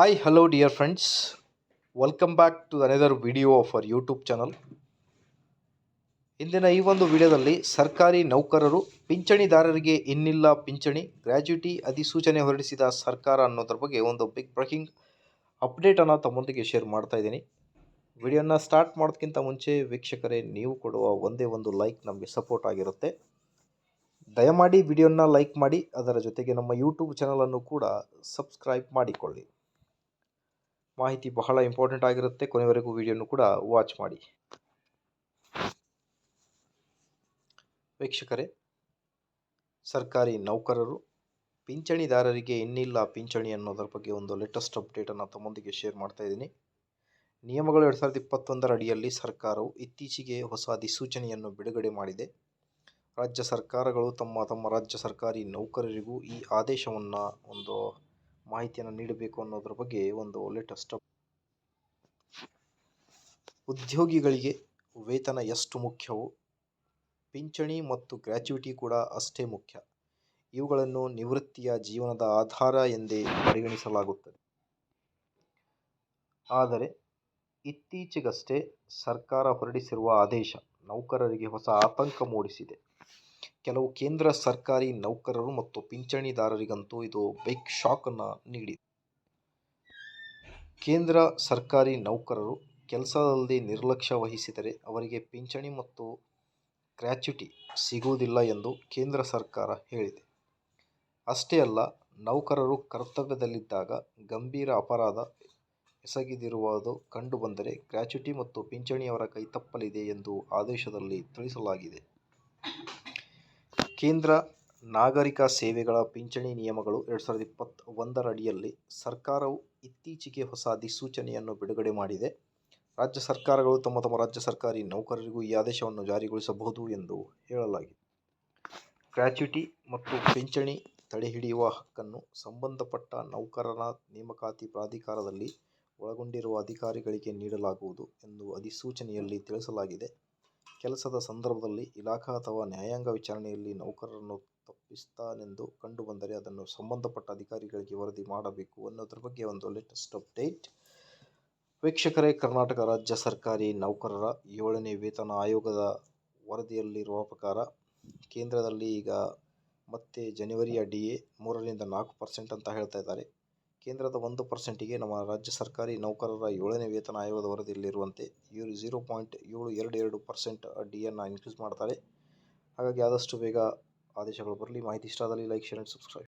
Hi, hello dear friends welcome back to another video of our YouTube channel. ಇಂದಿನ ಈ ಒಂದು ವಿಡಿಯೋದಲ್ಲಿ ಸರ್ಕಾರಿ ನೌಕರರು ಪಿಂಚಣಿದಾರರಿಗೆ ಇನ್ನಿಲ್ಲ ಪಿಂಚಣಿ ಗ್ರ್ಯಾಚ್ಯುಟಿ ಅಧಿಸೂಚನೆ ಹೊರಡಿಸಿದ ಸರ್ಕಾರ ಅನ್ನೋದ್ರ ಬಗ್ಗೆ ಒಂದು ಬಿಗ್ ಬ್ರೇಕಿಂಗ್ ಅಪ್ಡೇಟನ್ನು ತಮ್ಮೊಂದಿಗೆ ಶೇರ್ ಮಾಡ್ತಾ ಇದ್ದೀನಿ. ವಿಡಿಯೋನ ಸ್ಟಾರ್ಟ್ ಮಾಡೋದಕ್ಕಿಂತ ಮುಂಚೆ ವೀಕ್ಷಕರೇ ನೀವು ಕೊಡುವ ಒಂದೇ ಒಂದು ಲೈಕ್ ನಮಗೆ ಸಪೋರ್ಟ್ ಆಗಿರುತ್ತೆ. ದಯಮಾಡಿ ವಿಡಿಯೋನ ಲೈಕ್ ಮಾಡಿ ಅದರ ಜೊತೆಗೆ ನಮ್ಮ ಯೂಟ್ಯೂಬ್ ಚಾನಲನ್ನು ಕೂಡ ಸಬ್ಸ್ಕ್ರೈಬ್ ಮಾಡಿಕೊಳ್ಳಿ. ಮಾಹಿತಿ ಬಹಳ ಇಂಪಾರ್ಟೆಂಟ್ ಆಗಿರುತ್ತೆ. ಕೊನೆವರೆಗೂ ವಿಡಿಯೋನು ಕೂಡ ವಾಚ್ ಮಾಡಿ. ವೀಕ್ಷಕರೇ, ಸರ್ಕಾರಿ ನೌಕರರು, ಪಿಂಚಣಿದಾರರಿಗೆ ಇನ್ನಿಲ್ಲ ಪಿಂಚಣಿ ಅನ್ನೋದರ ಬಗ್ಗೆ ಒಂದು ಲೇಟೆಸ್ಟ್ ಅಪ್ಡೇಟನ್ನು ತಮ್ಮೊಂದಿಗೆ ಶೇರ್ ಮಾಡ್ತಾ ಇದ್ದೀನಿ. ನಿಯಮಗಳು ಎರಡು ಸಾವಿರದ ಇಪ್ಪತ್ತೊಂದರ ಅಡಿಯಲ್ಲಿ ಸರ್ಕಾರವು ಇತ್ತೀಚೆಗೆ ಹೊಸ ಅಧಿಸೂಚನೆಯನ್ನು ಬಿಡುಗಡೆ ಮಾಡಿದೆ. ರಾಜ್ಯ ಸರ್ಕಾರಗಳು ತಮ್ಮ ತಮ್ಮ ರಾಜ್ಯ ಸರ್ಕಾರಿ ನೌಕರರಿಗೂ ಈ ಆದೇಶವನ್ನು ಒಂದು ಮಾಹಿತಿಯನ್ನು ನೀಡಬೇಕು ಅನ್ನೋದ್ರ ಬಗ್ಗೆ ಒಂದು ಲೇಟೆಸ್ಟ್ ಉದ್ಯೋಗಿಗಳಿಗೆ ವೇತನ ಎಷ್ಟು ಮುಖ್ಯವೋ, ಪಿಂಚಣಿ ಮತ್ತು ಗ್ರ್ಯಾಚ್ಯುಟಿ ಕೂಡ ಅಷ್ಟೇ ಮುಖ್ಯ. ಇವುಗಳನ್ನು ನಿವೃತ್ತಿಯ ಜೀವನದ ಆಧಾರ ಎಂದೇ ಪರಿಗಣಿಸಲಾಗುತ್ತದೆ. ಆದರೆ ಇತ್ತೀಚೆಗಷ್ಟೇ ಸರ್ಕಾರ ಹೊರಡಿಸಿರುವ ಆದೇಶ ನೌಕರರಿಗೆ ಹೊಸ ಆತಂಕ ಮೂಡಿಸಿದೆ. ಕೆಲವು ಕೇಂದ್ರ ಸರ್ಕಾರಿ ನೌಕರರು ಮತ್ತು ಪಿಂಚಣಿದಾರರಿಗಂತೂ ಇದು ಬಿಗ್ ಅನ್ನು ನೀಡಿದೆ. ಕೇಂದ್ರ ಸರ್ಕಾರಿ ನೌಕರರು ಕೆಲಸದಲ್ಲಿ ನಿರ್ಲಕ್ಷ್ಯ ವಹಿಸಿದರೆ ಅವರಿಗೆ ಪಿಂಚಣಿ ಮತ್ತು ಗ್ರ್ಯಾಚ್ಯುಟಿ ಸಿಗುವುದಿಲ್ಲ ಎಂದು ಕೇಂದ್ರ ಸರ್ಕಾರ ಹೇಳಿದೆ. ಅಷ್ಟೇ ಅಲ್ಲ, ನೌಕರರು ಕರ್ತವ್ಯದಲ್ಲಿದ್ದಾಗ ಗಂಭೀರ ಅಪರಾಧ ಎಸಗಿದಿರುವುದು ಕಂಡುಬಂದರೆ ಗ್ರ್ಯಾಚ್ಯುಟಿ ಮತ್ತು ಪಿಂಚಣಿ ಅವರ ಕೈತಪ್ಪಲಿದೆ ಎಂದು ಆದೇಶದಲ್ಲಿ ತಿಳಿಸಲಾಗಿದೆ. ಕೇಂದ್ರ ನಾಗರಿಕ ಸೇವೆಗಳ ಪಿಂಚಣಿ ನಿಯಮಗಳು ಎರಡು ಸಾವಿರದ ಇಪ್ಪತ್ತ ಒಂದರ ಅಡಿಯಲ್ಲಿ ಸರ್ಕಾರವು ಇತ್ತೀಚೆಗೆ ಹೊಸ ಅಧಿಸೂಚನೆಯನ್ನು ಬಿಡುಗಡೆ ಮಾಡಿದೆ. ರಾಜ್ಯ ಸರ್ಕಾರಗಳು ತಮ್ಮ ತಮ್ಮ ರಾಜ್ಯ ಸರ್ಕಾರಿ ನೌಕರರಿಗೂ ಈ ಆದೇಶವನ್ನು ಜಾರಿಗೊಳಿಸಬಹುದು ಎಂದು ಹೇಳಲಾಗಿದೆ. ಗ್ರ್ಯಾಚ್ಯುಟಿ ಮತ್ತು ಪಿಂಚಣಿ ತಡೆಹಿಡಿಯುವ ಹಕ್ಕನ್ನು ಸಂಬಂಧಪಟ್ಟ ನೌಕರರ ನೇಮಕಾತಿ ಪ್ರಾಧಿಕಾರದಲ್ಲಿ ಒಳಗೊಂಡಿರುವ ಅಧಿಕಾರಿಗಳಿಗೆ ನೀಡಲಾಗುವುದು ಎಂದು ಅಧಿಸೂಚನೆಯಲ್ಲಿ ತಿಳಿಸಲಾಗಿದೆ. ಕೆಲಸದ ಸಂದರ್ಭದಲ್ಲಿ ಇಲಾಖಾ ಅಥವಾ ನ್ಯಾಯಾಂಗ ವಿಚಾರಣೆಯಲ್ಲಿ ನೌಕರರನ್ನು ತಪ್ಪಿಸ್ತಾನೆಂದು ಕಂಡುಬಂದರೆ ಅದನ್ನು ಸಂಬಂಧಪಟ್ಟ ಅಧಿಕಾರಿಗಳಿಗೆ ವರದಿ ಮಾಡಬೇಕು ಅನ್ನೋದ್ರ ಬಗ್ಗೆ ಒಂದು ಲೇಟೆಸ್ಟ್ ಅಪ್ಡೇಟ್ ವೀಕ್ಷಕರೇ, ಕರ್ನಾಟಕ ರಾಜ್ಯ ಸರ್ಕಾರಿ ನೌಕರರ ಏಳನೇ ವೇತನ ಆಯೋಗದ ವರದಿಯಲ್ಲಿರುವ ಪ್ರಕಾರ ಕೇಂದ್ರದಲ್ಲಿ ಈಗ ಮತ್ತೆ ಜನವರಿಯ ಡಿ ಎ ಮೂರರಿಂದ ನಾಲ್ಕು ಪರ್ಸೆಂಟ್ ಅಂತ ಹೇಳ್ತಾ ಇದ್ದಾರೆ. ಕೇಂದ್ರದ ಒಂದು ಪರ್ಸೆಂಟಿಗೆ ನಮ್ಮ ರಾಜ್ಯ ಸರ್ಕಾರಿ ನೌಕರರ ಏಳನೇ ವೇತನ ಆಯೋಗದ ವರದಿಯಲ್ಲಿರುವಂತೆ ಇವರು ಝೀರೋ ಪಾಯಿಂಟ್ ಏಳು ಎರಡು ಎರಡು ಪರ್ಸೆಂಟ್ ಡಿಯನ್ನು ಇನ್ಕ್ರೀಸ್ ಮಾಡ್ತಾರೆ. ಹಾಗಾಗಿ ಆದಷ್ಟು ಬೇಗ ಆದೇಶಗಳು ಬರಲಿ. ಮಾಹಿತಿ ಇಷ್ಟ ಆದಲ್ಲಿ ಲೈಕ್ ಶೇರ್ ಆ್ಯಂಡ್ ಸಬ್ಸ್ಕ್ರೈಬ್